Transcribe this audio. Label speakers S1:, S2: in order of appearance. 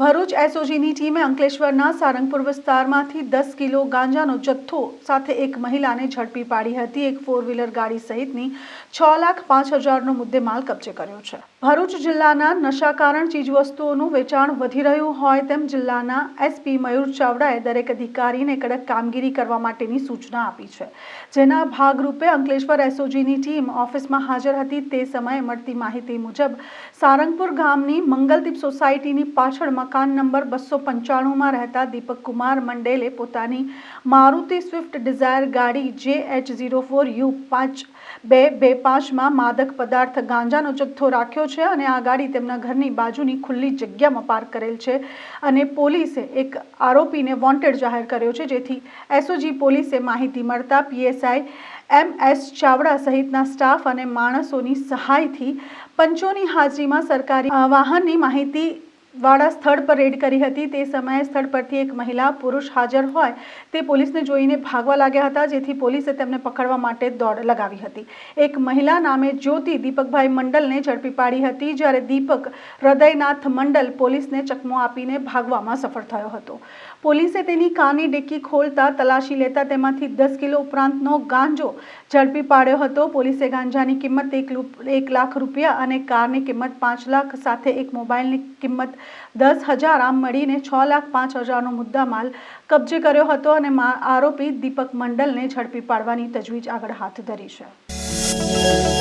S1: ભરૂચ એસઓજીની ટીમે અંકલેશ્વરના સારંગપુર વિસ્તારમાંથી દસ કિલો ગાંજાનો જથ્થો સાથે એક મહિલાને ઝડપી પાડી હતી. એક ફોર વ્હીલર ગાડી સહિતની છ લાખ પાંચ હજારનો મુદ્દેમાલ કબજે કર્યો છે. ભરૂચ જિલ્લાના નશાકારણ ચીજવસ્તુઓનું વેચાણ વધી રહ્યું હોય તેમ જિલ્લાના એસપી મયુર ચાવડાએ દરેક અધિકારીને કડક કામગીરી કરવા માટેની સૂચના આપી છે. જેના ભાગરૂપે અંકલેશ્વર એસઓજીની ટીમ ઓફિસમાં હાજર હતી. તે સમયે મળતી માહિતી મુજબ સારંગપુર ગામની મંગલદીપ સોસાયટીની પાછળ મકાન નંબર બસો પંચાણુંમાં રહેતા દીપક કુમાર મંડેલે પોતાની મારુતિ સ્વિફ્ટ ડિઝાયર ગાડી જે એચ ઝીરો ફોર યુ પાંચ બે બે પાંચમાં માદક પદાર્થ ગાંજાનો જથ્થો રાખ્યો છે અને આ ગાડી તેમના ઘરની બાજુની ખુલ્લી જગ્યામાં પાર્ક કરેલ છે અને પોલીસે એક આરોપીને વોન્ટેડ જાહેર કર્યો છે, જેથી એસઓજી પોલીસે માહિતી મળતા પીએસઆઈ એમ એસ ચાવડા સહિતના સ્ટાફ અને માણસોની સહાયથી પંચોની હાજરીમાં સરકારી વાહનની માહિતી વાળા સ્થળ પર રેડ કરી હતી. તે સમયે સ્થળ પરથી એક મહિલા પુરુષ હાજર હોય તે પોલીસને જોઈને ભાગવા લાગ્યા હતા, જેથી પોલીસે તેમને પકડવા માટે દોડ લગાવી હતી. એક મહિલા નામે જ્યોતિ દીપકભાઈ મંડલને ઝડપી પાડી હતી, જ્યારે દીપક હૃદયનાથ મંડલ પોલીસને ચકમો આપીને ભાગવામાં સફળ થયો હતો. પોલીસે તેની કારની ડિક્કી ખોલતા તલાશી લેતા તેમાંથી દસ કિલો ઉપરાંતનો ગાંજો ઝડપી પાડ્યો હતો. પોલીસે ગાંજાની કિંમત એક લાખ રૂપિયા અને કારની કિંમત પાંચ લાખ સાથે એક મોબાઈલની કિંમત દસ હજાર આમ મળીને છ લાખ પાંચ હજારનો મુદ્દામાલ કબજે કર્યો હતો અને આરોપી દીપક મંડલને ઝડપી પાડવાની તજવીજ આગળ હાથ ધરી છે.